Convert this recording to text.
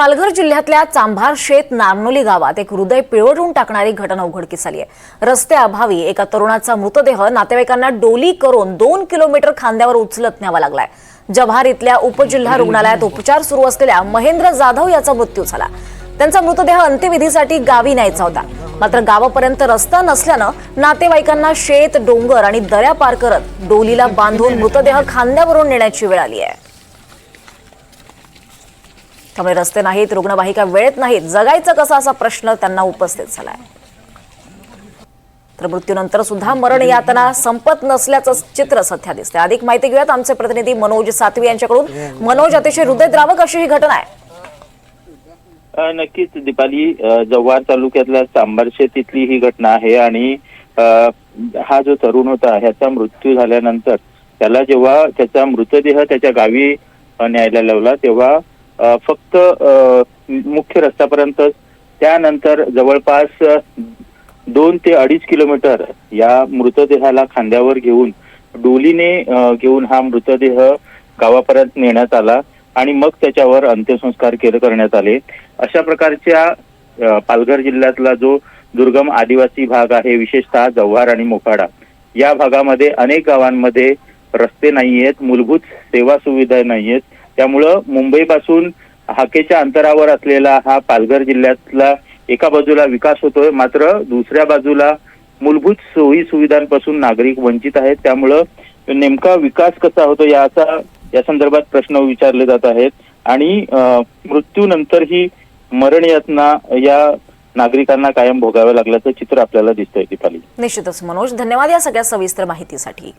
पालघर जिल्ह्यातल्या चांभार शेत नारनोली गावात एक हृदय पिळवटून टाकणारी घटना उघडकीस आली आहे. रस्ते अभावी एका तरुणाचा मृतदेह नातेवाईकांना डोली करून दोन किलोमीटर खांद्यावर उचलत न्यावा लागलाय. जव्हार इथल्या उपजिल्हा रुग्णालयात उपचार सुरू असलेल्या महेंद्र जाधव याचा मृत्यू झाला. त्यांचा मृतदेह अंत्यविधीसाठी गावी न्यायचा होता. मात्र गावापर्यंत रस्ता नसल्यानं नातेवाईकांना शेत डोंगर आणि दऱ्या पार करत डोलीला बांधून मृतदेह खांद्यावरून नेण्याची वेळ आली आहे. त्यामुळे रस्ते नाहीत रुग्णवाहिका वेळेत नाहीत. जगायचं कसं असा प्रश्न त्यांना उपस्थित झालाय. तर मृत्यूनंतर सुद्धा मरण यातना संपत नसल्याचं चित्र सध्या दिसते अधिक माहिती घेऊयात आमचे प्रतिनिधी मनोज सातवी यांच्याकडून. मनोज अतिशय हृदयद्रावक अशी ही घटना आहे. नक्कीच दीपाली जव्हार तालुक्यातल्या चांबारशेत तिथली ही घटना आहे आणि हा जो तरुण होता ह्याचा मृत्यू झाल्यानंतर त्याला जेव्हा त्याचा मृतदेह त्याच्या गावी न्यायला लावला तेव्हा फक्त मुख्य रस्त्यापर्यंत त्यानंतर जवळपास दोन ते अडीच किलोमीटर या मृतदेहाला खांद्यावर घेऊन डोलीने घेऊन हा मृतदेह गावापर्यंत नेण्यात आला आणि मग त्याच्यावर अंत्यसंस्कार केले करण्यात आले. अशा प्रकारच्या पालघर जिल्ह्यातला जो दुर्गम आदिवासी भाग आहे विशेषतः जव्हार आणि मोखाडा या भागामध्ये अनेक गावांमध्ये रस्ते नाहीयेत मूलभूत सेवा सुविधा नाहीयेत. त्यामुळं मुंबईपासून हाकेच्या अंतरावर असलेला हा पालघर जिल्ह्यातला एका बाजूला विकास होतोय मात्र दुसऱ्या बाजूला मूलभूत सोयी सुविधांपासून नागरिक वंचित आहेत. त्यामुळं नेमका विकास कसा होतो याचा या संदर्भात प्रश्न विचारले जात आहेत. आणि मृत्यूनंतर मृत्यूनंतरही मरण यातना या नागरिकांना कायम भोगाव्या लागल्याचं चित्र आपल्याला दिसतंय दीपाली. निश्चितच मनोज. धन्यवाद या सगळ्या सविस्तर माहितीसाठी.